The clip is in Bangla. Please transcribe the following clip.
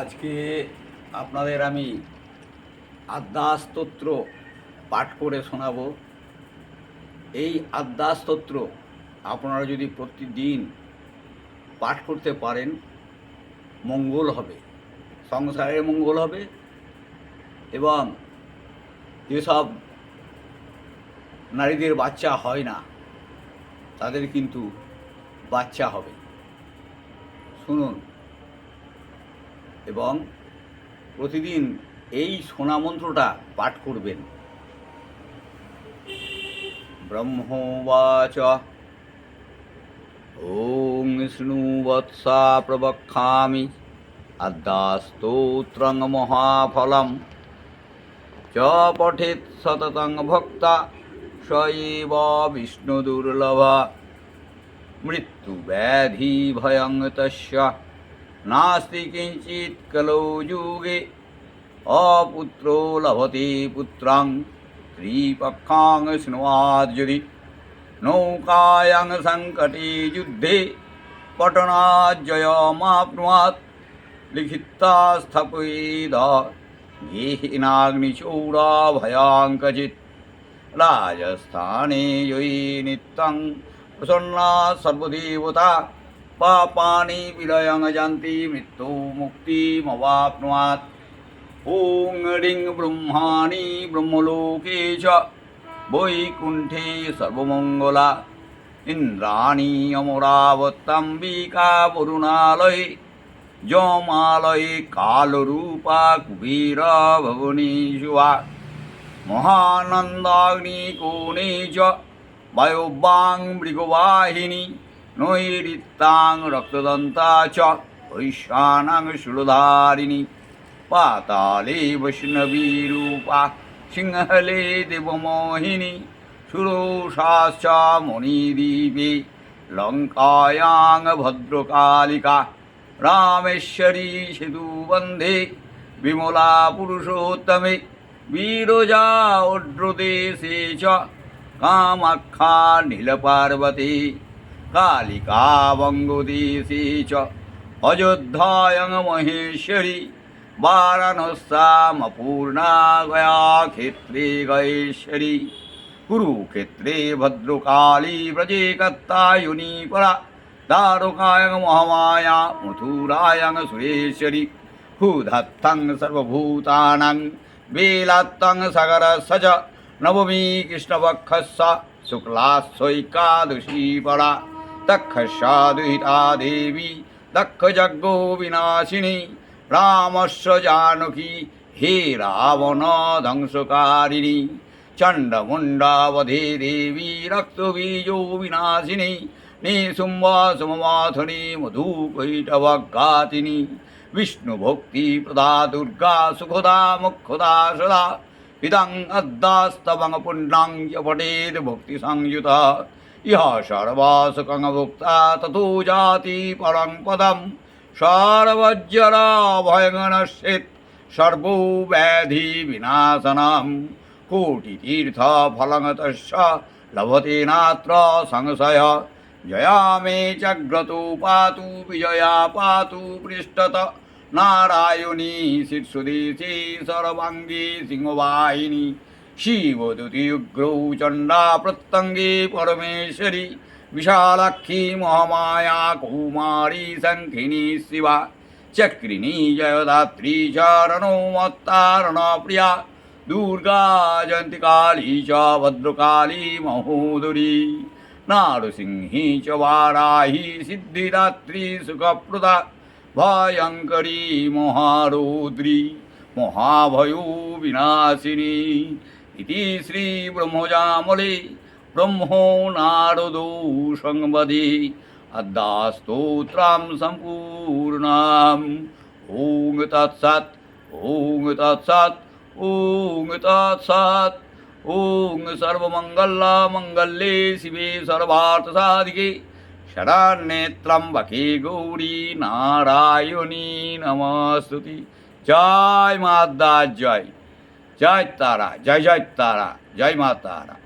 আজকে আপনাদের আমি আদ্যাস্তোত্র পাঠ করে শোনাব। এই আদ্যাস্তোত্র আপনারা যদি প্রতিদিন পাঠ করতে পারেন, মঙ্গল হবে সংসারের মঙ্গল হবে এবং যেসব নারীদের বাচ্চা হয় না, তাদের কিন্তু বাচ্চা হবে। শুনুন এবং প্রতিদিন এই সোনা মন্ত্রটা পাঠ করবেন। ব্রহ্মবাচ। ওং বিষ্ণুবৎসা প্রবক্ষামি আদ্যাস্তোত্রং মহাফলম। চ পঠেৎ সততং ভক্তা। স এব বিষ্ণুদুর্লভা। মৃত্যুব্যাধি ভয়ং তস্য। नास्ति किञ्चित् कलौ युगे। अपुत्रो लभते पुत्रां। त्रिपक्षां शृण्वार्जुनि नौकायां सङ्कटे युद्धे पटनाज्जयमाप्नुवात् लिखिता स्थपेद गेहिनाग्निशौराभयाङ्कचित् राजस्थाने ययि नित्यं प्रसन्ना सर्वदेवता। পাপানি বিলয়ং জান্তি মৃত্যু মুক্তিমবাপ্নুয়াত ওং রিং ব্রহ্মাণি ব্রহ্মলোকে চ বৈকুণ্ঠে সর্বমঙ্গলা ইন্দ্রাণী অমরাবতাম্বিকা বরুণালয়ে যমালয়ে কালরূপা কুবীর ভবনীশুয়া মহানন্দাগ্নি কোণে চ বায়ুবাং মৃগবাহিনী নৈরিত্তাং রক্তদন্তা চ ঐশানাং শূলধারিণী পাতালে বৈষ্ণবী রূপা সিংহলে দেবমোহিনী সুরৌষাশ্চ মণিদ্বীপে লঙ্কায়াং ভদ্রকালিকা রামেশ্বরী সেতুবন্ধে বিমলা পুরুষোত্তমে বীরজা ওড্রদেশে চ কামাক্ষা নীলপার্বতী वङ्गदेशे च अयोध्यायां महेश्वरी वाराणस्यामपूर्णा गया क्षेत्रे गयेश्वरी कुरुक्षेत्रे भद्रकाली व्रजे कत्तायुनी परा दारुकायं महामाया मथुरायं सुरेश्वरी हुधत्तं सर्वभूतानां बेलात्तं सगरस्य च नवमी कृष्णपक्षस्य शुक्लास्वैकादशी परा दक्षशादुहिता देवी दक्षयज्ञो विनाशिनी रामस्य जानकी हे रावण ध्वंसकारिणी चण्डमुण्डावधे देवी रक्तबीजो विनाशिनी निशुम्बा सममाथुनी मधुकैटवघातिनी विष्णुभोक्तिप्रदा दुर्गा सुखदा मुखदा सदा इदम् अद्दास्तवङ्गपुण्डाङ्गपटेर्भोक्तिसंयुतः ইহ সর্বাসুকং ভুক্তা ততো জাতি পরং পদম। সর্বজ্জরা ভয়গণশ্চিত সর্বব্যাধি বিনাশনম কোটিতীর্থ ফলঙতস্য লভতে নাত্র সংশয়। জয়া মে চগ্রতু পাতু, বিজয়া পাতু পৃষ্ঠত। নারায়ণী শীর্ষদেশে সর্বাঙ্গে সিংহবাহিনী। শিবদুতিগ্রৌ চণ্ডা প্রত্যঙ্গে পরমেশ্বরী विशालाक्षी महामाया कौमारी शङ्खिनी शिवा चक्रिणी जयदात्री चरणोमत्तारणप्रिया दुर्गा जयन्तिकाली च भद्रकाली महोदरी नारसिंही च वाराही सिद्धिदात्री सुखप्रदा भयङ्करी महारौद्री महाभयो विनाशिनी ইতি শ্রী ব্রহ্মজামলে ব্রহ্ম নারদ সংবাদে অদ্যাস্তোত্রাম সম্পূর্ণাম ওং তৎসৎ ওং তৎসৎ ওং তৎসৎ ওং সর্বমঙ্গলা মঙ্গলে শিবে সর্বার্থ সাধিকে শরণ্যেত্রম্বকে গৌরী নারায়ণী নমস্তুতি জয় মাদ্দা জয় মা আদ্যা জয় জয় তারা জয় জয় তারা জয় মা তারা